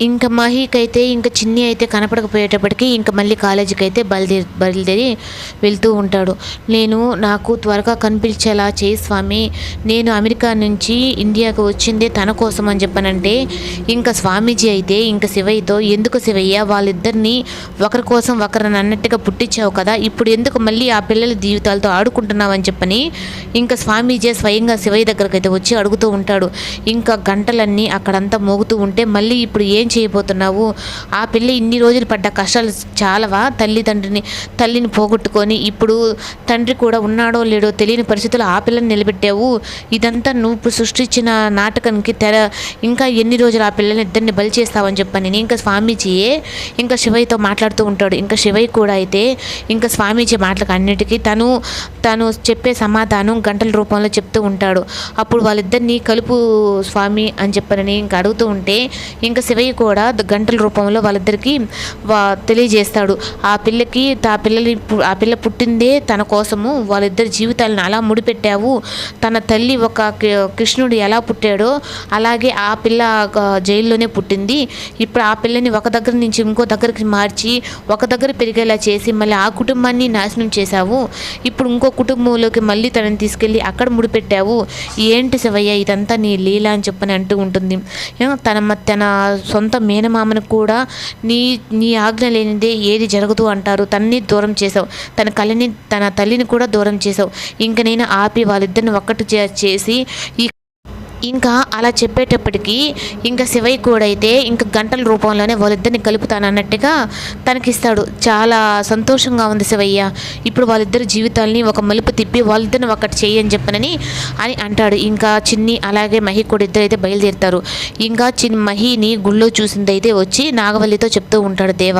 ఇంకా మహికైతే ఇంకా చిన్ని అయితే కనపడకపోయేటప్పటికి ఇంకా మళ్ళీ కాలేజీకి అయితే బయలుదేరి బయలుదేరి వెళ్తూ ఉంటాడు. నేను నాకు త్వరగా కనిపించేలా చేయి స్వామి. నేను అమెరికా నుంచి ఇండియాకు వచ్చిందే తన కోసం అని చెప్పానంటే ఇంకా స్వామీజీ అయితే ఇంకా శివయ్యతో ఎందుకు శివయ్య వాళ్ళిద్దరిని ఒకరి కోసం ఒకరిని అన్నట్టుగా పుట్టించావు కదా ఇప్పుడు ఎందుకు మళ్ళీ ఆ పిల్లల జీవితాలతో ఆడుకుంటున్నావు అని చెప్పని ఇంకా స్వామీజీ స్వయంగా శివయ్య దగ్గరకు అయితే వచ్చి అడుగుతూ ఉంటాడు. ఇంకా గంటలన్నీ అక్కడంతా మోగుతూ ఉంటే మళ్ళీ ఇప్పుడు ఏం చేయబోతున్నావు? ఆ పిల్ల ఇన్ని రోజులు పడ్డ కష్టాలు చాలవా? తల్లిదండ్రిని తల్లిని పోగొట్టుకొని ఇప్పుడు తండ్రి కూడా ఉన్నాడో లేడో తెలియని పరిస్థితుల్లో ఆ పిల్లని నిలబెట్టావు? ఇదంతా నువ్వు సృష్టించిన నాటకానికి తెర. ఇంకా ఎన్ని రోజులు ఆ పిల్లని ఇద్దరిని బలి చేస్తావని చెప్పని. ఇంకా స్వామీజీయే ఇంకా శివయ్యతో మాట్లాడుతూ ఉంటాడు. ఇంకా శివయ్య కూడా అయితే ఇంకా స్వామీజీ మాటలకు అన్నిటికీ తను తను చెప్పే సమాధానం గంటల రూపంలో చెప్తూ ఉంటాడు. అప్పుడు వాళ్ళిద్దరినీ కలుపు స్వామి అని చెప్పనని ఇంకా అడుగుతూ ఉంటే ఇంకా శివయ్య కూడా గంటల రూపంలో వాళ్ళిద్దరికీ తెలియజేస్తాడు. ఆ పిల్లకి ఆ పిల్లని ఆ పిల్ల పుట్టిందే తన కోసము వాళ్ళిద్దరి జీవితాలను అలా ముడిపెట్టావు. తన తల్లి ఒక కృష్ణుడు ఎలా పుట్టాడో అలాగే ఆ పిల్ల జైల్లోనే పుట్టింది. ఇప్పుడు ఆ పిల్లని ఒక దగ్గర నుంచి ఇంకో దగ్గరికి మార్చి ఒక దగ్గర పెరిగేలా చేసి మళ్ళీ ఆ కుటుంబాన్ని నాశనం చేశావు. ఇప్పుడు ఇంకో కుటుంబంలోకి మళ్ళీ తనని తీసుకెళ్ళి అక్కడ ముడిపెట్టావు. ఏంటి శివయ్య ఇదంతా నీ లీల అని చెప్పని అంటూ ఉంటుంది. తన తన సొంత మేనమామను కూడా నీ నీ ఆజ్ఞ లేనిదే ఏది జరగదు అంటారు. తన్ని దూరం చేసావు తన కళ్ళని తన తల్లిని కూడా దూరం చేసావు ఇంక నేను ఆపి వాళ్ళిద్దరిని ఒక్కటి చేసి ఈ ఇంకా అలా చెప్పేటప్పటికి ఇంకా శివయ్య కూడా అయితే ఇంకా గంటల రూపంలోనే వాళ్ళిద్దరిని కలుపుతానన్నట్టుగా తనకిస్తాడు. చాలా సంతోషంగా ఉంది శివయ్య. ఇప్పుడు వాళ్ళిద్దరి జీవితాల్ని ఒక మలుపు తిప్పి వాళ్ళిద్దరిని ఒకటి చేయని చెప్పనని అని అంటాడు. ఇంకా చిన్ని అలాగే మహి కూడా ఇద్దరు అయితే బయలుదేరుతారు. ఇంకా చిన్ని మహిని గుళ్ళో చూసిందైతే వచ్చి నాగవల్లితో చెప్తూ ఉంటాడు దేవ.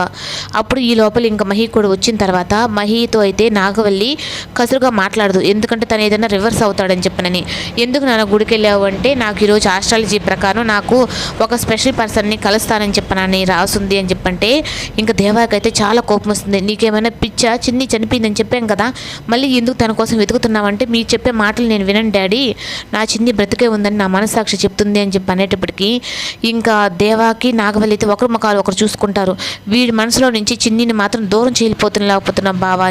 అప్పుడు ఈ లోపల ఇంకా మహి కూడా వచ్చిన తర్వాత మహితో అయితే నాగవల్లి కసురుగా మాట్లాడదు. ఎందుకంటే తను ఏదైనా రివర్స్ అవుతాడని చెప్పనని. ఎందుకు నాన్న గుడికి వెళ్ళావు అంటే నాకు ఈరోజు ఆస్ట్రాలజీ ప్రకారం నాకు ఒక స్పెషల్ పర్సన్ని కలుస్తానని చెప్పనని రాసుంది అని చెప్పంటే ఇంకా దేవాకి అయితే చాలా కోపం వస్తుంది. నీకేమైనా పిచ్చా చిన్ని చనిపోయిందని చెప్పాం కదా మళ్ళీ ఎందుకు తన కోసం వెతుకుతున్నావంటే మీరు చెప్పే మాటలు నేను వినండి డాడీ. నా చిన్ని బ్రతికే ఉందని నా మనసాక్షి చెప్తుంది అని చెప్పి అనేటప్పటికీ ఇంకా దేవాకి నాగవల్లి అయితే ఒకరు ముఖాలు ఒకరు చూసుకుంటారు. వీడి మనసులో నుంచి చిన్నిని మాత్రం దూరం చేయలిపోతున్నా లేకపోతున్నా బావా